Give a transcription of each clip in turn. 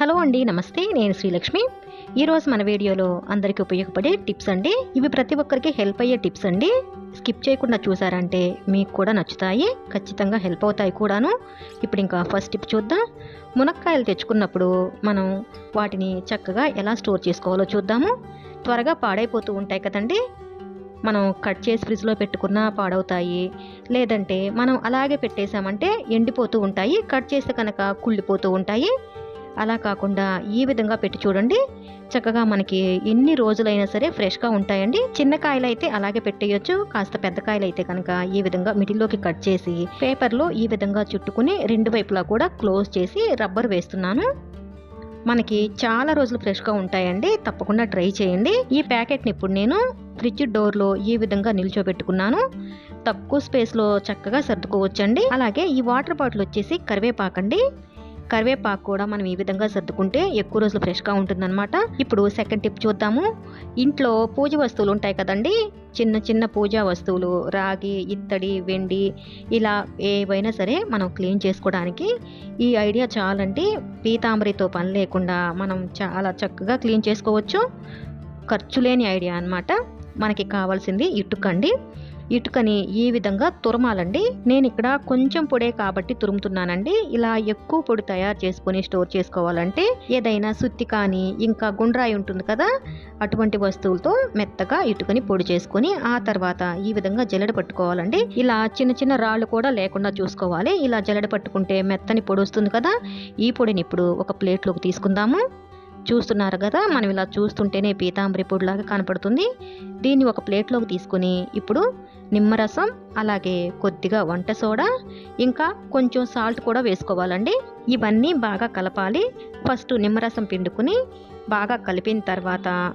Hello అండి నమస్తే. నేను శ్రీలక్ష్మి. ఈరోజు మన వీడియోలో అందరికీ ఉపయోగపడే టిప్స్ అండి. ఇవి ప్రతి ఒక్కరికి హెల్ప్ అయ్యే టిప్స్ అండి. స్కిప్ చేయకుండా చూసారంటే మీకు కూడా నచ్చుతాయి. ఖచ్చితంగా హెల్ప్ అవుతాయి కూడాను. ఇప్పుడు ఇంకా ఫస్ట్ టిప్ చూద్దాం. మునక్కాయలు తెచ్చుకున్నప్పుడు మనం వాటిని చక్కగా ఎలా స్టోర్ చేసుకోవాలో చూద్దాము. త్వరగా పాడైపోతూ ఉంటాయి కదండి. మనం కట్ చేసి ఫ్రిడ్జ్లో పెట్టుకున్నా పాడవుతాయి. లేదంటే మనం అలాగే పెట్టేశామంటే ఎండిపోతూ ఉంటాయి. కట్ చేస్తే కనుక కుళ్ళిపోతూ ఉంటాయి. అలా కాకుండా ఈ విధంగా పెట్టి చూడండి. చక్కగా మనకి ఎన్ని రోజులైనా సరే ఫ్రెష్గా ఉంటాయండి. చిన్న కాయలు అయితే అలాగే పెట్టేయచ్చు. కాస్త పెద్ద కాయలు అయితే కనుక ఈ విధంగా మిడిల్లోకి కట్ చేసి పేపర్లో ఈ విధంగా చుట్టుకుని రెండు వైపులా కూడా క్లోజ్ చేసి రబ్బర్ వేస్తున్నాను. మనకి చాలా రోజులు ఫ్రెష్గా ఉంటాయండి. తప్పకుండా ట్రై చేయండి. ఈ ప్యాకెట్ని ఇప్పుడు నేను ఫ్రిడ్జ్ డోర్లో ఈ విధంగా నిల్చోబెట్టుకున్నాను. తక్కువ స్పేస్లో చక్కగా సర్దుకోవచ్చండి. అలాగే ఈ వాటర్ బాటిల్ వచ్చేసి కరివేపాకండి. కరివేపాకు కూడా మనం ఈ విధంగా సర్దుకుంటే ఎక్కువ రోజులు ఫ్రెష్గా ఉంటుందన్నమాట. ఇప్పుడు సెకండ్ టిప్ చూద్దాము. ఇంట్లో పూజ వస్తువులు ఉంటాయి కదండి. చిన్న చిన్న పూజా వస్తువులు రాగి ఇత్తడి వెండి ఇలా ఏవైనా సరే మనం క్లీన్ చేసుకోవడానికి ఈ ఐడియా చాలండి. పీతాంబరితో పని లేకుండా మనం చాలా చక్కగా క్లీన్ చేసుకోవచ్చు. ఖర్చు లేని ఐడియా అన్నమాట. మనకి కావాల్సింది ఇటుకండి ఇటుకని ఈ విధంగా తురమాలండి. నేను ఇక్కడ కొంచెం పొడే కాబట్టి తురుముతున్నానండి. ఇలా ఎక్కువ పొడి తయారు చేసుకొని స్టోర్ చేసుకోవాలంటే ఏదైనా సుత్తి కానీ ఇంకా గుండ్రాయి ఉంటుంది కదా అటువంటి వస్తువులతో మెత్తగా ఇటుకని పొడి చేసుకొని ఆ తర్వాత ఈ విధంగా జల్లెడ పట్టుకోవాలండి. ఇలా చిన్న చిన్న రాళ్ళు కూడా లేకుండా చూసుకోవాలి. ఇలా జల్లెడ పట్టుకుంటే మెత్తని పొడి వస్తుంది కదా ఈ పొడిని ఇప్పుడు ఒక ప్లేట్లోకి తీసుకుందాము. చూస్తున్నారు కదా మనం ఇలా చూస్తుంటేనే పీతాంబరి పొడిలాగా కనపడుతుంది. దీన్ని ఒక ప్లేట్లోకి తీసుకుని ఇప్పుడు నిమ్మరసం అలాగే కొద్దిగా వంట సోడా ఇంకా కొంచెం సాల్ట్ కూడా వేసుకోవాలండి. ఇవన్నీ బాగా కలపాలి. ఫస్ట్ నిమ్మరసం పిండుకుని బాగా కలిపిన తర్వాత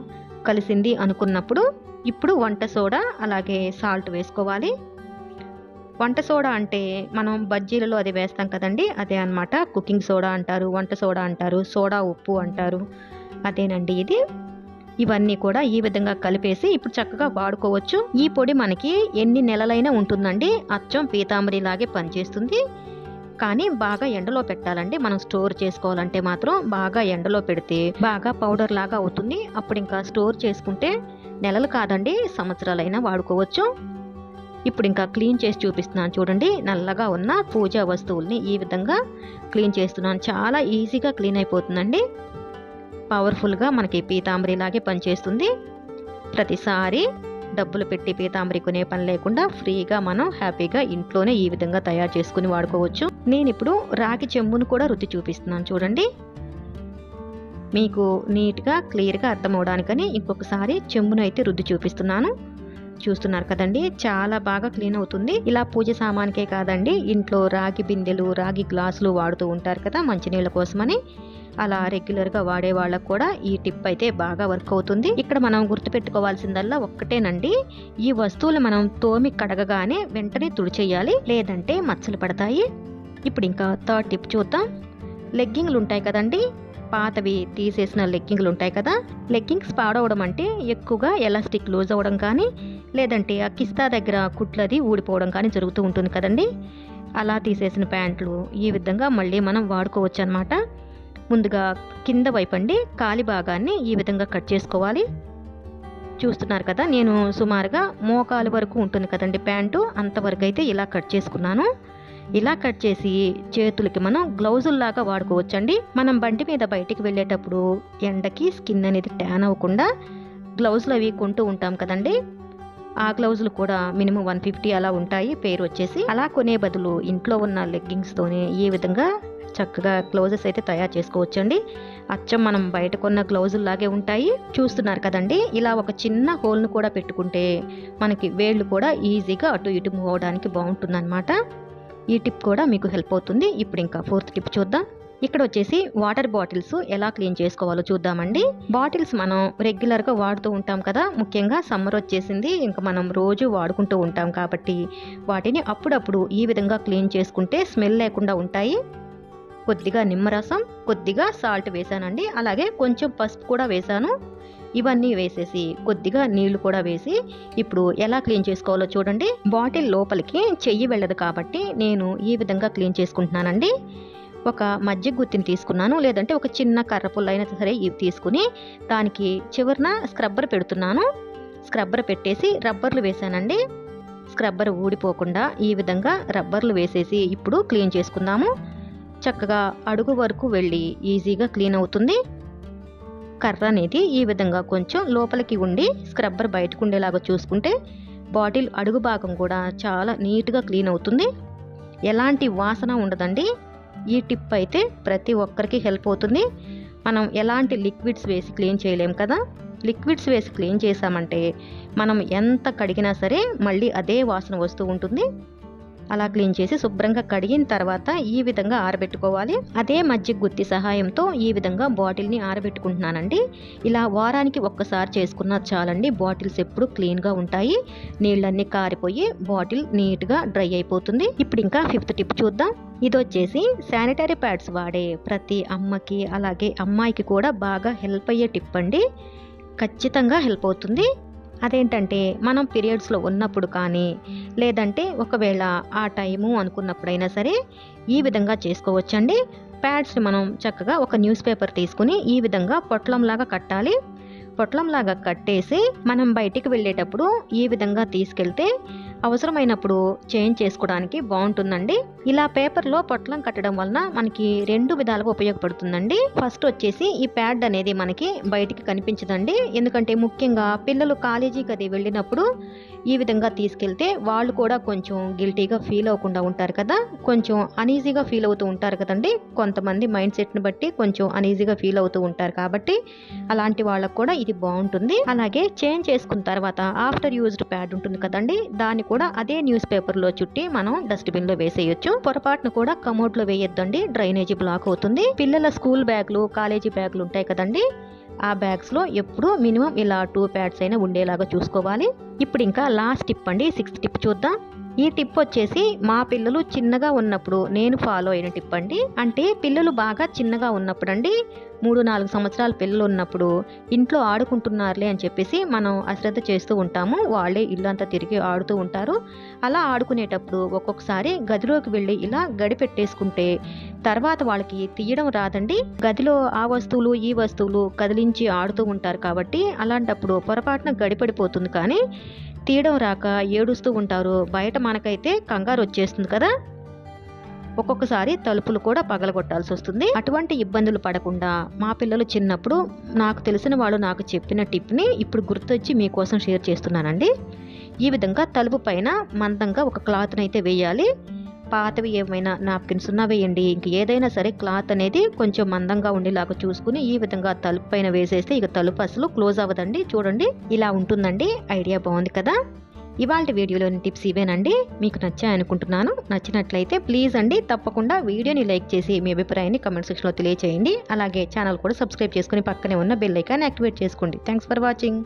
కలిసింది అనుకున్నప్పుడు ఇప్పుడు వంట సోడా అలాగే సాల్ట్ వేసుకోవాలి. వంట సోడా అంటే మనం బజ్జీలలో అది వేస్తాం కదండి అదే అన్నమాట. కుకింగ్ సోడా అంటారు వంట సోడా అంటారు సోడా ఉప్పు అంటారు. అదేనండి ఇది. ఇవన్నీ కూడా ఈ విధంగా కలిపేసి ఇప్పుడు చక్కగా వాడుకోవచ్చు. ఈ పొడి మనకి ఎన్ని నెలలైనా ఉంటుందండి. అచ్చం పీతాంబరి లాగే పనిచేస్తుంది. కానీ బాగా ఎండలో పెట్టాలండి. మనం స్టోర్ చేసుకోవాలంటే మాత్రం బాగా ఎండలో పెడితే బాగా పౌడర్ లాగా అవుతుంది. అప్పుడు ఇంకా స్టోర్ చేసుకుంటే నెలలు కాదండి సంవత్సరాలైనా వాడుకోవచ్చు. ఇప్పుడు ఇంకా క్లీన్ చేసి చూపిస్తున్నాను చూడండి. నల్లగా ఉన్న పూజా వస్తువుల్ని ఈ విధంగా క్లీన్ చేస్తున్నాను. చాలా ఈజీగా క్లీన్ అయిపోతుందండి. పవర్ఫుల్గా మనకి పీతాంబరి లాగే పనిచేస్తుంది. ప్రతిసారి డబ్బులు పెట్టి పీతాంబరి కొనే పని లేకుండా ఫ్రీగా మనం హ్యాపీగా ఇంట్లోనే ఈ విధంగా తయారు చేసుకుని వాడుకోవచ్చు. నేను ఇప్పుడు రాగి చెంబును కూడా రుచి చూపిస్తున్నాను చూడండి. మీకు నీట్గా క్లియర్గా అర్థం అవడానికని ఇంకొకసారి చెంబును అయితే రుద్ది చూపిస్తున్నాను. చూస్తున్నారు కదండి చాలా బాగా క్లీన్ అవుతుంది. ఇలా పూజ సామానికే కాదండి ఇంట్లో రాగి బిందెలు రాగి గ్లాసులు వాడుతూ ఉంటారు కదా మంచినీళ్ళ కోసమని. అలా రెగ్యులర్గా వాడే వాళ్ళకు కూడా ఈ టిప్ అయితే బాగా వర్క్ అవుతుంది. ఇక్కడ మనం గుర్తుపెట్టుకోవాల్సిందల్లా ఒక్కటేనండి. ఈ వస్తువులు మనం తోమి కడగగానే వెంటనే తుడిచేయాలి. లేదంటే మచ్చలు పడతాయి. ఇప్పుడు ఇంకా థర్డ్ టిప్ చూద్దాం. లెగ్గింగ్లు ఉంటాయి కదండి. పాతవి తీసేసిన లెగ్గింగ్లు ఉంటాయి కదా. లెగ్గింగ్స్ పాడవడం అంటే ఎక్కువగా ఎలాస్టిక్ లూజ్ అవ్వడం కానీ లేదంటే ఆ కిస్తా దగ్గర కుట్లది ఊడిపోవడం కానీ జరుగుతూ ఉంటుంది కదండి. అలా తీసేసిన ప్యాంట్లు ఈ విధంగా మళ్ళీ మనం వాడుకోవచ్చు అనమాట ముందుగా కింద వైపు అండి కాలి భాగాన్ని ఈ విధంగా కట్ చేసుకోవాలి. చూస్తున్నారు కదా నేను సుమారుగా మోకాలు వరకు ఉంటుంది కదండి ప్యాంటు అంతవరకు అయితే ఇలా కట్ చేసుకున్నాను. ఇలా కట్ చేసి చేతులకి మనం గ్లౌజుల్లాగా వాడుకోవచ్చండి. మనం బండి మీద బయటికి వెళ్ళేటప్పుడు ఎండకి స్కిన్ అనేది ట్యాన్ అవ్వకుండా గ్లౌజులు అవి కొంటూ ఉంటాం కదండి. ఆ గ్లౌజులు కూడా మినిమం వన్ ఫిఫ్టీ అలా ఉంటాయి పేరు వచ్చేసి. అలా కొనే బదులు ఇంట్లో ఉన్న లెగ్గింగ్స్తోనే ఈ విధంగా చక్కగా గ్లౌజెస్ అయితే తయారు చేసుకోవచ్చండి. అచ్చం మనం బయట కొన్న గ్లౌజులు లాగే ఉంటాయి. చూస్తున్నారు కదండి. ఇలా ఒక చిన్న హోల్ను కూడా పెట్టుకుంటే మనకి వేళ్ళు కూడా ఈజీగా అటు ఇటు మూవ్ అవడానికి బాగుంటుందన్నమాట. ఈ టిప్ కూడా మీకు హెల్ప్ అవుతుంది. ఇప్పుడు ఇంకా ఫోర్త్ టిప్ చూద్దాం. ఇక్కడ వచ్చేసి వాటర్ బాటిల్స్ ఎలా క్లీన్ చేసుకోవాలో చూద్దామండి. బాటిల్స్ మనం రెగ్యులర్గా వాడుతూ ఉంటాం కదా. ముఖ్యంగా సమ్మర్ వచ్చేసింది. ఇంకా మనం రోజు వాడుకుంటూ ఉంటాం కాబట్టి వాటిని అప్పుడప్పుడు ఈ విధంగా క్లీన్ చేసుకుంటే స్మెల్ లేకుండా ఉంటాయి. కొద్దిగా నిమ్మరసం కొద్దిగా సాల్ట్ వేసానండి. అలాగే కొంచెం పసుపు కూడా వేసాను. ఇవన్నీ వేసేసి కొద్దిగా నీళ్ళు కూడా వేసి ఇప్పుడు ఎలా క్లీన్ చేసుకోవాలో చూడండి. బాటిల్ లోపలికి చెయ్యి వెళ్ళదు కాబట్టి నేను ఈ విధంగా క్లీన్ చేసుకుంటున్నానండి. ఒక మధ్య గుత్తిని తీసుకున్నాను. లేదంటే ఒక చిన్న కర్ర పుల్ల అయినా సరే ఇవి తీసుకుని దానికి చివరన స్క్రబ్బర్ పెడుతున్నాను. స్క్రబ్బర్ పెట్టేసి రబ్బర్లు వేసానండి. స్క్రబ్బర్ ఊడిపోకుండా ఈ విధంగా రబ్బర్లు వేసేసి ఇప్పుడు క్లీన్ చేసుకుందాము. చక్కగా అడుగు వరకు వెళ్ళి ఈజీగా క్లీన్ అవుతుంది. కర్ర అనేది ఈ విధంగా కొంచెం లోపలికి ఉండి స్క్రబ్బర్ బయటకు ఉండేలాగా చూసుకుంటే బాటిల్ అడుగు భాగం కూడా చాలా నీట్గా క్లీన్ అవుతుంది. ఎలాంటి వాసన ఉండదండి. ఈ టిప్ అయితే ప్రతి ఒక్కరికి హెల్ప్ అవుతుంది. మనం ఎలాంటి లిక్విడ్స్ వేసి క్లీన్ చేయలేం కదా. లిక్విడ్స్ వేసి క్లీన్ చేసామంటే మనం ఎంత కడిగినా సరే మళ్ళీ అదే వాసన వస్తూ ఉంటుంది. అలా క్లీన్ చేసి శుభ్రంగా కడిగిన తర్వాత ఈ విధంగా ఆరబెట్టుకోవాలి. అదే మజ్జిగ గుత్తి సహాయంతో ఈ విధంగా బాటిల్ని ఆరబెట్టుకుంటున్నానండి. ఇలా వారానికి ఒక్కసారి చేసుకున్నా చాలండి బాటిల్స్ ఎప్పుడు క్లీన్గా ఉంటాయి. నీళ్ళన్నీ కారిపోయి బాటిల్ నీట్గా డ్రై అయిపోతుంది. ఇప్పుడు ఇంకా ఫిఫ్త్ టిప్ చూద్దాం. ఇది వచ్చేసి శానిటరీ ప్యాడ్స్ వాడే ప్రతి అమ్మకి అలాగే అమ్మాయికి కూడా బాగా హెల్ప్ అయ్యే టిప్ అండి. ఖచ్చితంగా హెల్ప్ అవుతుంది. అదేంటంటే మనం పీరియడ్స్లో ఉన్నప్పుడు కానీ లేదంటే ఒకవేళ ఆ టైము అనుకున్నప్పుడైనా సరే ఈ విధంగా చేసుకోవచ్చండి. ప్యాడ్స్ని మనం చక్కగా ఒక న్యూస్ పేపర్ తీసుకుని ఈ విధంగా పొట్లంలాగా కట్టాలి. పొట్లంలాగా కట్టేసి మనం బయటికి వెళ్ళేటప్పుడు ఈ విధంగా తీసుకెళ్తే అవసరమైనప్పుడు చేంజ్ చేసుకోవడానికి బాగుంటుందండి. ఇలా పేపర్లో పొట్లం కట్టడం వలన మనకి రెండు విధాలుగా ఉపయోగపడుతుందండి. ఫస్ట్ వచ్చేసి ఈ ప్యాడ్ అనేది మనకి బయటికి కనిపించదండి. ఎందుకంటే ముఖ్యంగా పిల్లలు కాలేజీకి అది వెళ్ళినప్పుడు ఈ విధంగా తీసుకెళ్తే వాళ్ళు కూడా కొంచెం గిల్టీగా ఫీల్ అవ్వకుండా ఉంటారు కదా? కొంచెం అనీజీగా ఫీల్ అవుతూ ఉంటారు కదండి. కొంతమంది మైండ్ సెట్ని బట్టి కొంచెం అనీజీగా ఫీల్ అవుతూ ఉంటారు కాబట్టి అలాంటి వాళ్ళకు కూడా ఇది బాగుంటుంది. అలాగే చేంజ్ చేసుకున్న తర్వాత ఆఫ్టర్ యూజ్డ్ ప్యాడ్ ఉంటుంది కదండి. దాన్ని కూడా అదే న్యూస్ పేపర్లో చుట్టి మనం డస్ట్బిన్లో వేసేయచ్చు. పొరపాటును కూడా కమోడ్లో వేయొద్దండి. డ్రైనేజీ బ్లాక్ అవుతుంది. పిల్లల స్కూల్ బ్యాగులు కాలేజీ బ్యాగులు ఉంటాయి కదండి. ఆ బ్యాగ్స్లో ఎప్పుడు మినిమం ఇలా టూ ప్యాడ్స్ అయినా ఉండేలాగా చూసుకోవాలి. ఇప్పుడు ఇంకా లాస్ట్ టిప్ అండి సిక్స్త్ టిప్ చూద్దాం. ఈ టిప్ వచ్చేసి మా పిల్లలు చిన్నగా ఉన్నప్పుడు నేను ఫాలో అయిన టిప్ అండి. అంటే పిల్లలు బాగా చిన్నగా ఉన్నప్పుడు అండి మూడు నాలుగు సంవత్సరాల పిల్లలు ఉన్నప్పుడు ఇంట్లో ఆడుకుంటున్నారులే అని చెప్పేసి మనం అశ్రద్ధ చేస్తూ ఉంటాము. వాళ్ళే ఇల్లు అంతా తిరిగి ఆడుతూ ఉంటారు. అలా ఆడుకునేటప్పుడు ఒక్కొక్కసారి గదిలోకి వెళ్ళి ఇలా గడి పెట్టేసుకుంటే తర్వాత వాళ్ళకి తీయడం రాదండి. గదిలో ఆ వస్తువులు ఈ వస్తువులు కదిలించి ఆడుతూ ఉంటారు కాబట్టి అలాంటప్పుడు పొరపాటున గడిపడిపోతుంది కానీ తీయడం రాక ఏడుస్తూ ఉంటారు. బయట మనకైతే కంగారు వచ్చేస్తుంది కదా? ఒక్కొక్కసారి తలుపులు కూడా పగలగొట్టాల్సి వస్తుంది. అటువంటి ఇబ్బందులు పడకుండా మా పిల్లలు చిన్నప్పుడు నాకు తెలిసిన వాళ్ళు నాకు చెప్పిన టిప్ని ఇప్పుడు గుర్తొచ్చి మీకోసం షేర్ చేస్తున్నానండి. ఈ విధంగా తలుపు పైన మందంగా ఒక క్లాత్ని అయితే వేయాలి. పాతవి ఏమైనా నాప్కిన్స్ ఉన్నా వేయండి. ఇంక ఏదైనా సరే క్లాత్ అనేది కొంచెం మందంగా ఉండేలాగా చూసుకుని ఈ విధంగా తలుపు పైన వేసేస్తే ఇక తలుపు అసలు క్లోజ్ అవ్వదండి. చూడండి ఇలా ఉంటుందండి. ఐడియా బాగుంది కదా? ఇవాళ వీడియోలోని టిప్స్ ఇవేనండి. మీకు నచ్చాయి అనుకుంటున్నాను. నచ్చినట్లయితే ప్లీజ్ అండి తప్పకుండా వీడియోని లైక్ చేసి మీ అభిప్రాయాన్ని కమెంట్ సెక్షన్లో తెలియచేయండి. అలాగే ఛానల్ కూడా సబ్స్క్రైబ్ చేసుకుని పక్కనే ఉన్న బెల్ ఐకాన్ యాక్టివేట్ చేసుకోండి. Thanks for watching